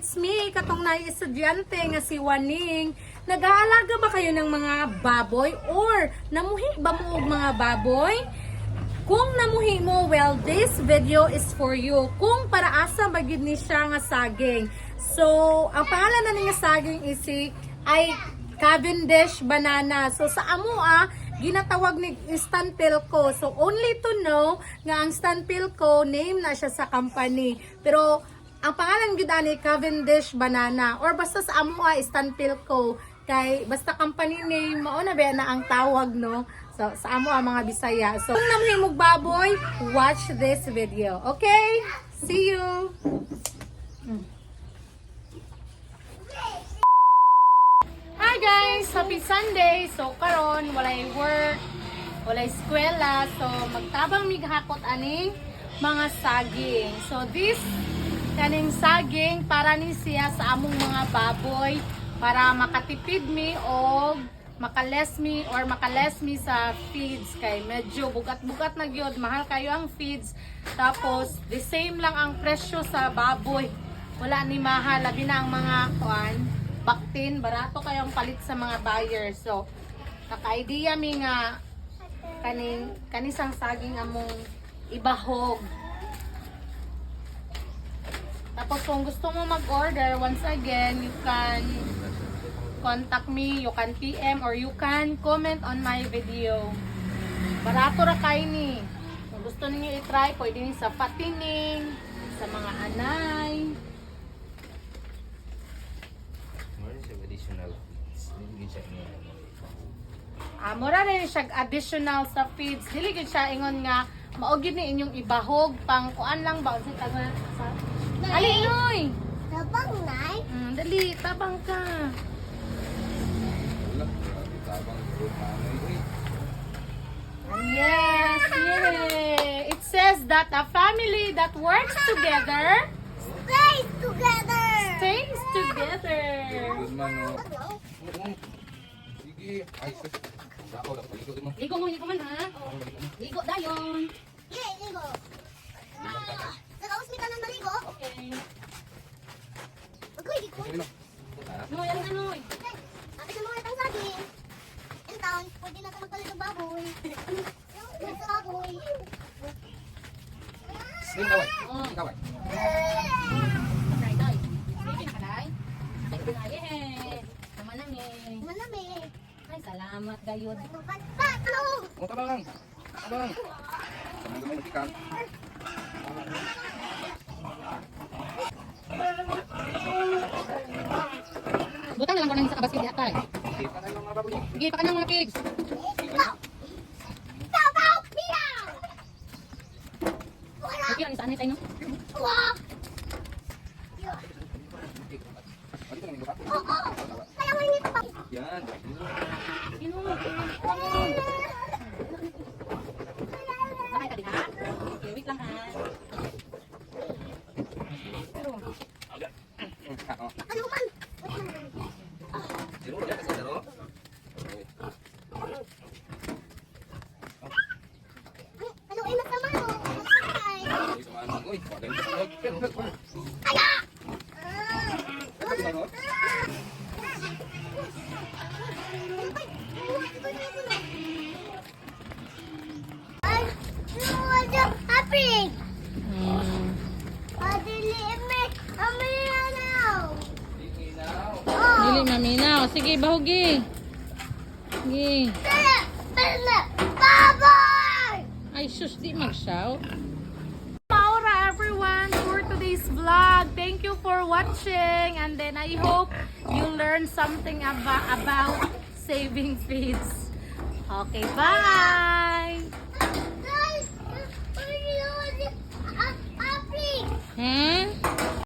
it's me, katong na estudyante nga si Waning. Nag-aalaga ba kayo ng mga baboy or namuhi ba mo og mga baboy? Kung namuhi mo, well, this video is for you. Kung para asa bagid ni siya nga saging. So, ang pangalan na niya saging is si ay Cavendish banana. So sa amo ah, ginatawag ni Stanpilco. So only to know nga ang Stanpilco name na siya sa company. Pero ang pangalan gid ani Cavendish banana or basta sa amo ah Stanpilco kay basta company name mao na ba na ang tawag no. So sa amo ah mga Bisaya. So kung namhimog baboy, watch this video. Okay? See you. Hi guys! Happy Sunday! So karon walay work, walay eskwela, so magtabang mighakot aning mga saging. So this kaning saging para ni siya sa among mga baboy para makatipid mi og makales mi or makales mi sa feeds kay medyo bugat-bugat na gyud mahal kayo ang feeds tapos the same lang ang presyo sa baboy wala ni mahal labi na ang mga kuan baktin, barato kayong palit sa mga buyers. So, naka-idea mi nga kaning kanisang saging among ibahog. Tapos kung gusto mo mag-order, once again, you can contact me, you can PM or you can comment on my video. Barato ra kay ni. Kung gusto niyo i-try, pwede ni sa patining, sa mga anay. Additional feeds. Hindi siya niya. Ah, mura rin siya additional sa feeds. Dili siya ingon nga maugid ni inyong ibahog pang kuan lang ba unsa tawag sa Ali noy. Tabang nay. Mm, dali tabang ka. Yes, yay. It says that a family that works together Stay together. stays together. Sige. Ay. Ligo mo, ligo man ha. Ligo dayon. Yeah, ligo. Ah, Naka-hospital ng maligo. Okay. Agoy, di ko. Sige na. No, yan na noy. Sabi sa mga itang saging. In town, pwede na ka magpalit ng baboy. Yung sa baboy. Sige, kaway. Kaway. Day, day. Sige na kaday. Sige na, yeah. Tama na eh. Malami. Ay, salamat gayod. Pato! Oh, tabang. Tabang. Tabang mo nagkikan. Butang na lang ko nang sa kabasket di atay. Sige, pa ka ng mga pigs. Wala! Okay lang, saan tayo no? Ano. Yan. Sakay ka din ha? Okay. Ano man? Zero, yan kasi zero. Ano ay masama mo? Ay! Ay, sumaan mo. Uy, wala yung susunod. Pero, pero, pero. Kaya! Ano ba, no? Ay! Ano happy? hmm. Adili me! Amaya now! Sige, now. Oh! Dili maminaw. Sige, bahugi. Sige. Baboy! Ay, sus, di mag-shout. For watching and then I hope you learn something about, about saving feeds. Okay, bye! Ay! Happy! Hmm?